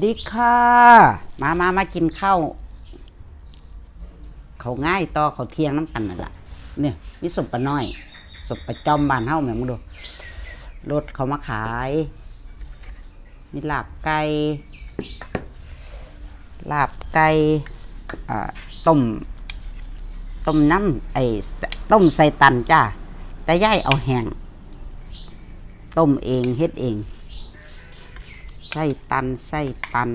ดีค่ะ มามามากินข้าวเขาง่ายต่อเขาเที่ยงน้ำกันนั่นแหละเนี่ยมีสมปะน้อยสมปะจอมบานเฮ้าแม่มึงดูรถเขามาขาย มีลาบไก่ลาบไก่ต้มต้มน้ำไอ้ต้มใส่ตันจ้าแต่ย่ายเอาแห้งต้มเองเฮ็ดเอง ไส้ตันไส้ตัน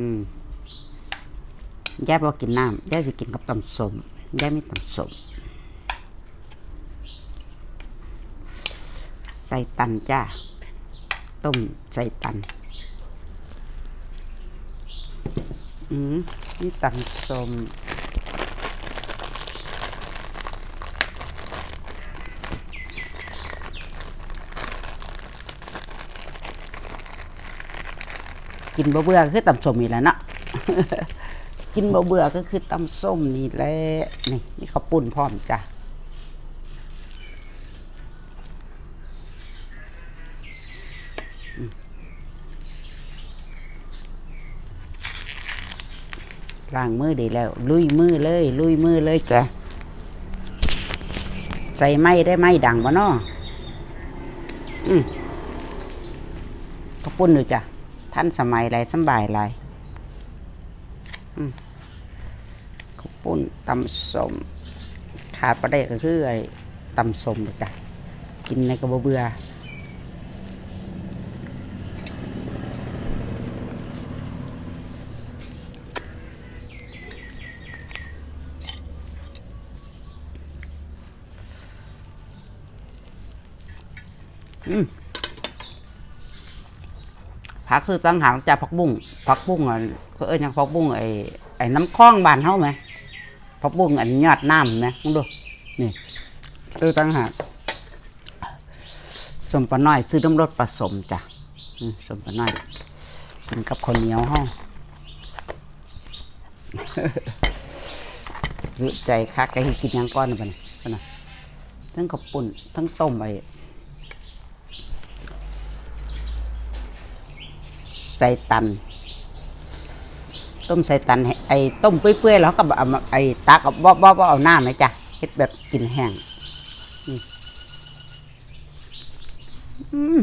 ย่าบอกกินน้ำย่าสิกินกับตำสมย่าไม่ตำสมใส่ตันจ้า ต้มใส่ตัน อืมนี่ตำสม กินบ่เบื่อคือตำส้มนี่แหละเนาะ กินบ่เบื่อก็คือตำส้มนี่แหละนี่นี่ข้าวปุ้นพร้อมจ้ะล้างมือดีแล้ว ลุยมือเลย ลุยมือเลยจ้ะ ใส่ไม้ได้ไม้ดังบ่เนาะอืมข้าวปุ้นอยู่จ้ะ ท่านสมัยไรสบายไรข้าวปุ้นตำสมขาดประเด็กก็คือไอ้ตำสมเลยจ้ะกินในกระเบื่ออืม ผักซื้อตั้งหางจากผักบุ้งผักบุ้งอะเขาเอ้ยยังผักบุ้งไอ้ไอ้น้ำคล้องบานเฮาไหมผักบุ้งอันยอดน้ำนะมึงดูนี่ซื้อตั้งหากสมปน้อยซื้อน้ำรสผสมจ้ะอืมสมปน้อยกินกับข้าวเหนียวห้องรู้ใจคักไอ้กินยังก้อนนะบันนะทั้งข้าวปุ่นทั้งต้มไอ้ ใส่ตัน ต้มใส่ตันไอ้ต้มเปื่อยๆแล้วก็เอาไอ้ตักเอาบ่บ่บ่เอาหน้าไหมจ้ะเฮ็ดแบบกินแห้งอืมอืม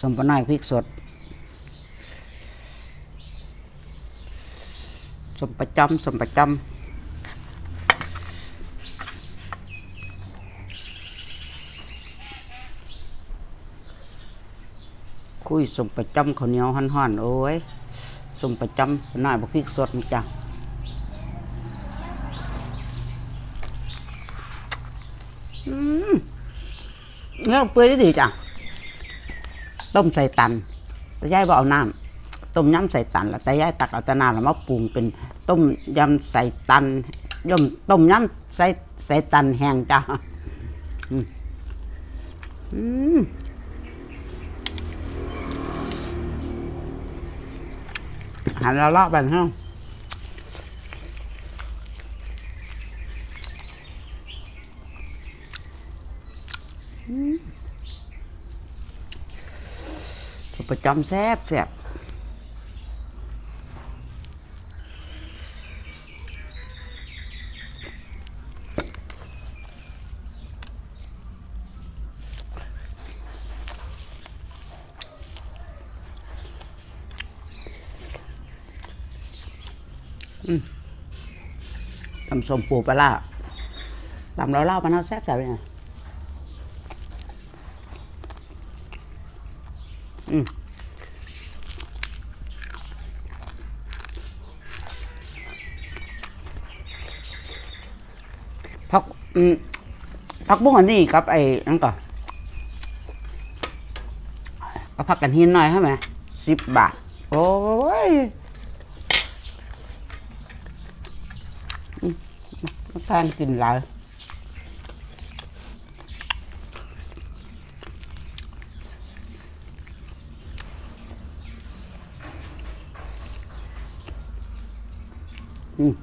สมปน้อยพริกสด สมประจำสมประจำคุยสมประจำข้าวเหนียวห่อนๆโอ้ยสมประจำหน่อยบักพริกสดนี่จ้ะเนื้อเปื่อยได้ดีจ้ะต้มใส่ตันแต่ยายบ่เอาน้ำ ต้มยำใส่ตันล้วแต่ยายตักเอาแตน้ำแล้วมาปรุงเป็นต้มยำใส่ตันย่อมต้มยำใส่ใส่ตันแห้งจ้ะอืมอืมหันเราลอกไปห้องสุปประจำแซ่บแซบ ตำสมปูปลาร้าตำเราเล่ามันเอาแซ่บจัดเลยนะอืมพักอืมพักบุ้งอันนี้กับไอ้นั่นก่อนก็พักกันหินหน่อยใช่ไหมสิบบาท โอ้ย น้ำตานกินหลายอืม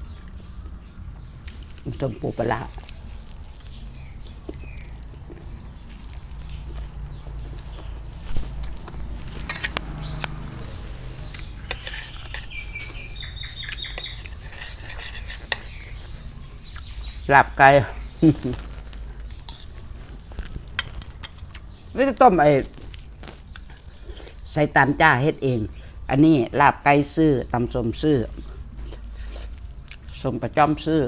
ต้มปูปลา ร้าลาบไก่ไม่ได้ต้มไอ้ใส่ตันจ้าเฮ็ดเอง อันนี้ลาบไก่ซื้อตำสมซื้อสมประจอมซื้อ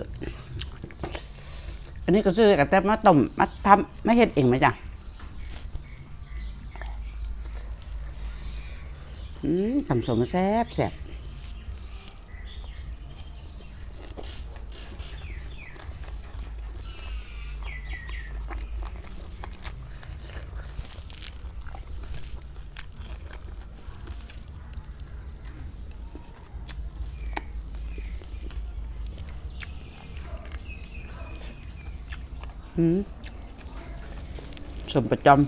อันนี้ก็ซื้อกันแต่มาต้มมาทำไม่เฮ็ดเองไหมจ้ะอืมตำสมแซ่บแซ่บ สมประจอม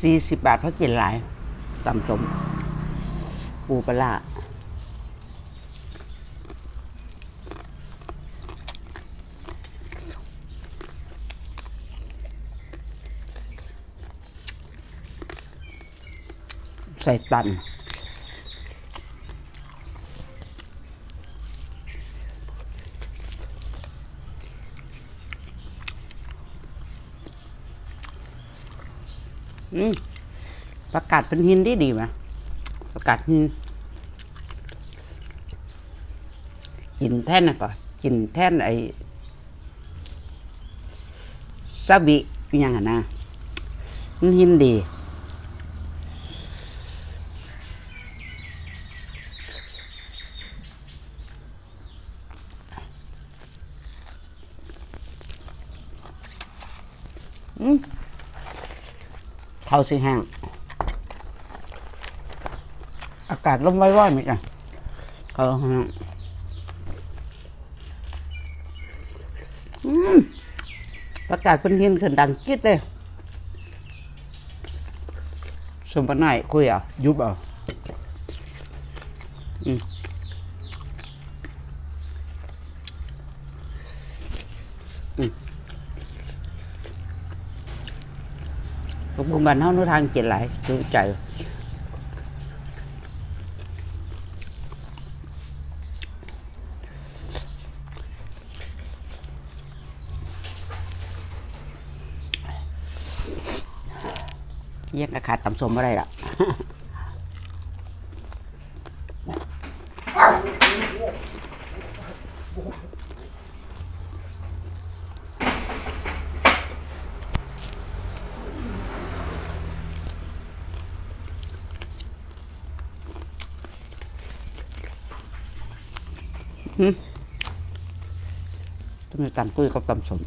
สี่สิบบาทเพราะกินหลายตำสมปูปลาร้า ใส่ตัน อืมประกาศเป็นหินดีดีไหมประกาศหินกินแท่นนะก่อนกินแท่นไอ้ซาบิอหย่างนั้นนะมันหินดี เท่าสิแห้ง อากาศร่มไว้ๆไหมจ้ะเขาแห้งอืมประกาศเป็นเทียนขึ้นดังกิ๊ดเลยสมปนายคุยอะยุบอะอืม ผมบุญบันเฮาโนทางเจ็ดหลายคือใจเยี่ยกระขาดตำสมอะไรล่ะ มีการคุยกับตำสม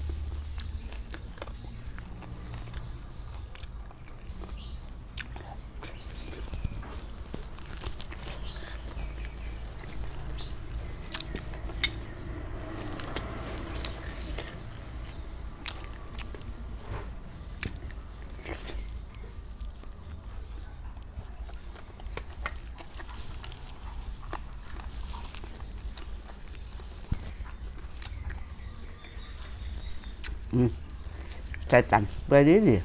ใจตันไปดีดิ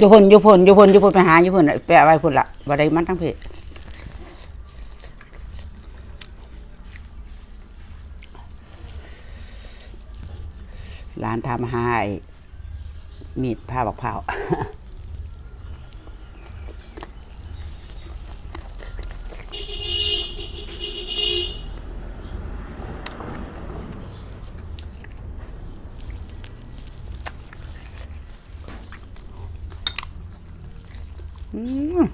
ยุพนยุพนยุพนยุพนไปหายุพนไปเอาไว้พุ่นละบ่ได้มันทั้งเพศร้านทำให้มีดผ้าบักเผา อืม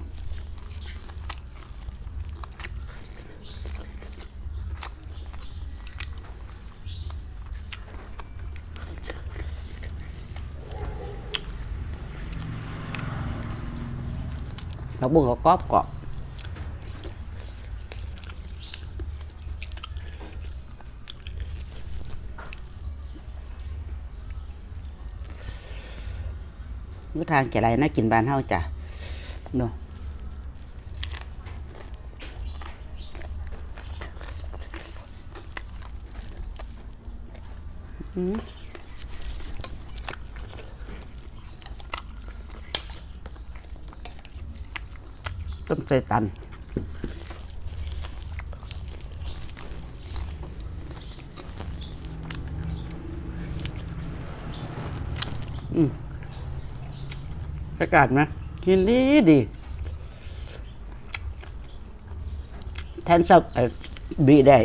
ผักบุ้งก็กรอบกรอบวิทางแก่ไรน่ากินบ้านเฮาจ้ะเนาะอืม ต้มใส่ตันอืมอากาศนะกินดีดีแทนซับบีได้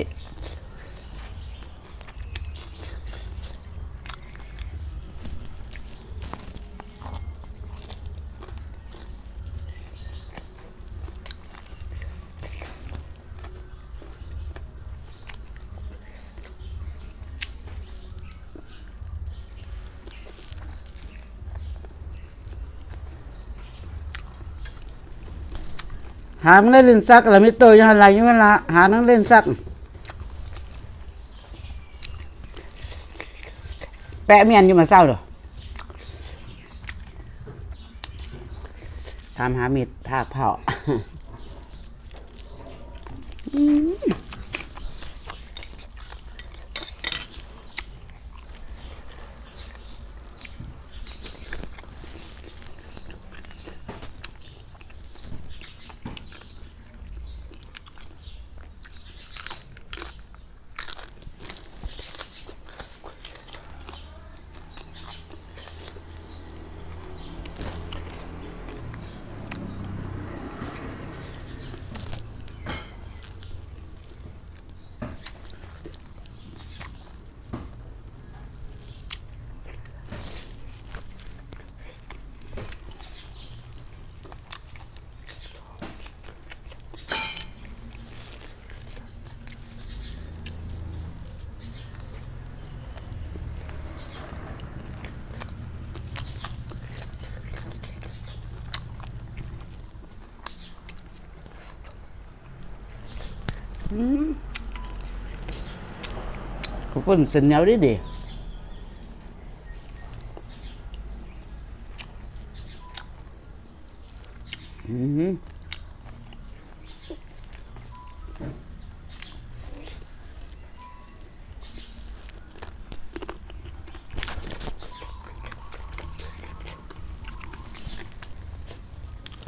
หามันได้เล่นซักแล้วไม่โตยังอะไรอยู่เวละหานั่งเล่นซัก แปะเมียนอยู่มาเศร้าเหรอทำหามีดทากเผา อืมขอบคุณเส้นเหนียวดีดีอืม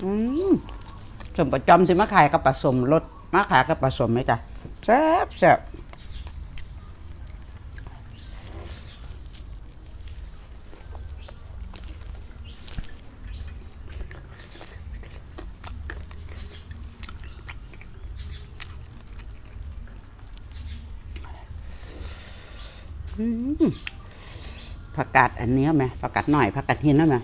อืมสมประจอมที่มาขายกับผสมรส มาขากับผสมไหมจ๊ะแซ่บแซ่บผักกาดอันนี้ไหมผักกาดหน่อยผักกาดหินนั่นไหม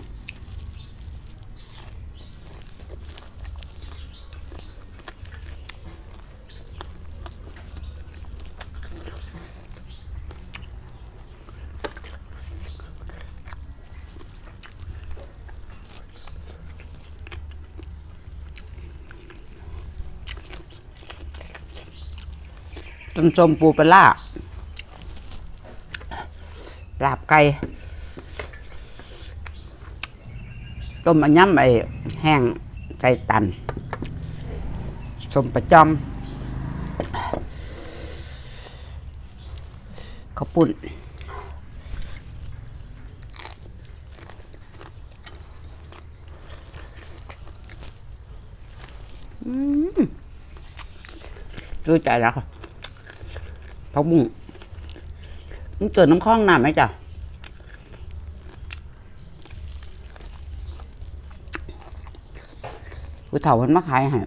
ต้นชมปูปลาร้าลาบไก่ต้มย่ำไอ้แห้งใจตันสมประจอมข้าวปุ้นอืมดูใจแล้วค่ะ ผักบุ้งมันเกิดน้ำคล้องน้ำไหมจ๊ะผู้เฒ่ามันมาขายให้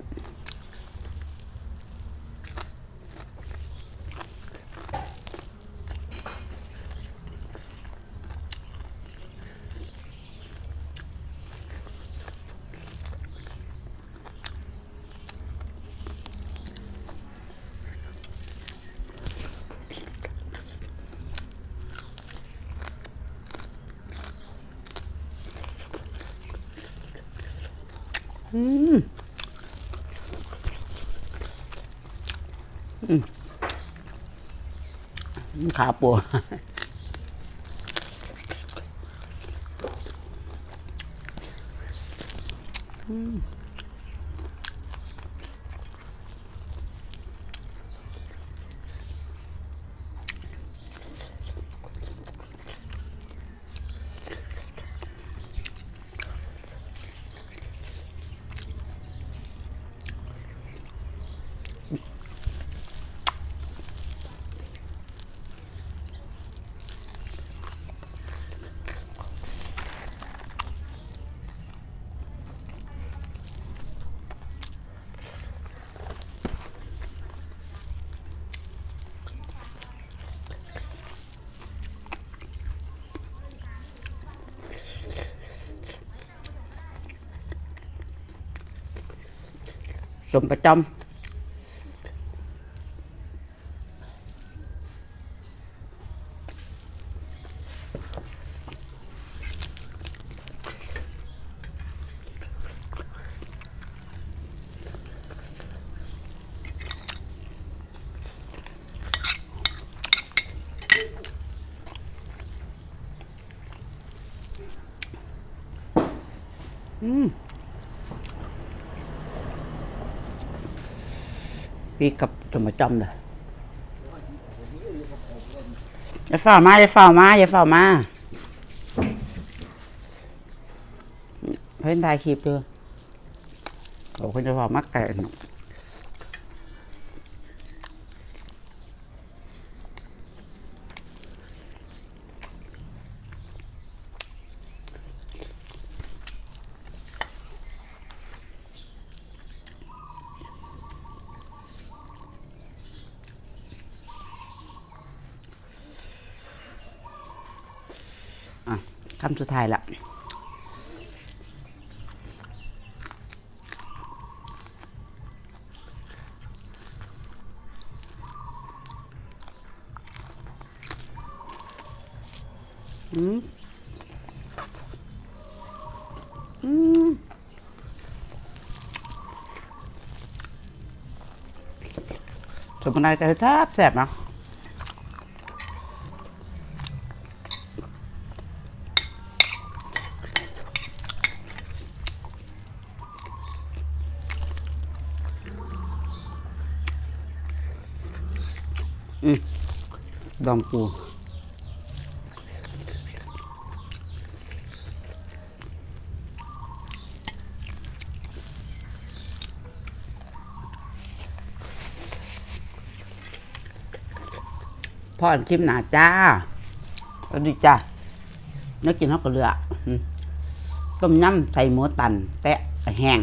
ขาปัว สมประจอ มพี่กับสมจอมเลยอย่าฝ่ามาอย่าฝ่ามาอย่าฝ่ามาเพื่อนถ่ายคลิปด้วยโอ้คนจะฝ่ามักแก่เนาะอะคำ สุดท้ายละอืมอืมสมุนายก็แทบแสบนะ ดองปูพ่ออันคลิปหนาจ้าสวัสดีจ้านักกินเขาก็เลือต้มยำใส่หมูตัน แตะแห้ง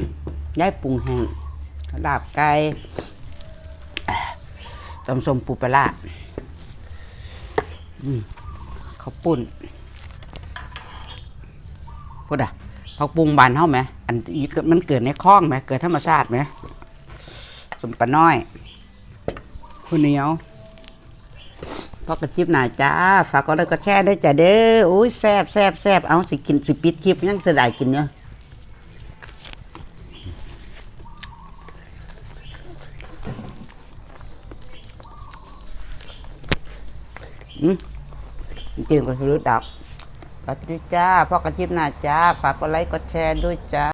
ย้ายปรุงแห้งลาบไก่ ต้มส้มปูปลาร้าข้าวปุ้นพูดอะผักปรุงบานเท่าไหมอันนี้มันเกิดในคลองไหมเกิดธรรมชาติไหมสมปะน้อยข้าวเหนียวพอกระจิบหน่าจ้า ฝากก็ได้ก็แช่ได้จ้ะเด้อโอ้ยแซ่บแซ่บแซ่บเอาสิกินสิปิดคลิปยังเสียดายกินเนาะอืม จริงก็รู้ดับสวัสดีจ้าพ่อกระชิบหน้าจ้า ฝากกดไลค์กดแชร์ด้วยจ้า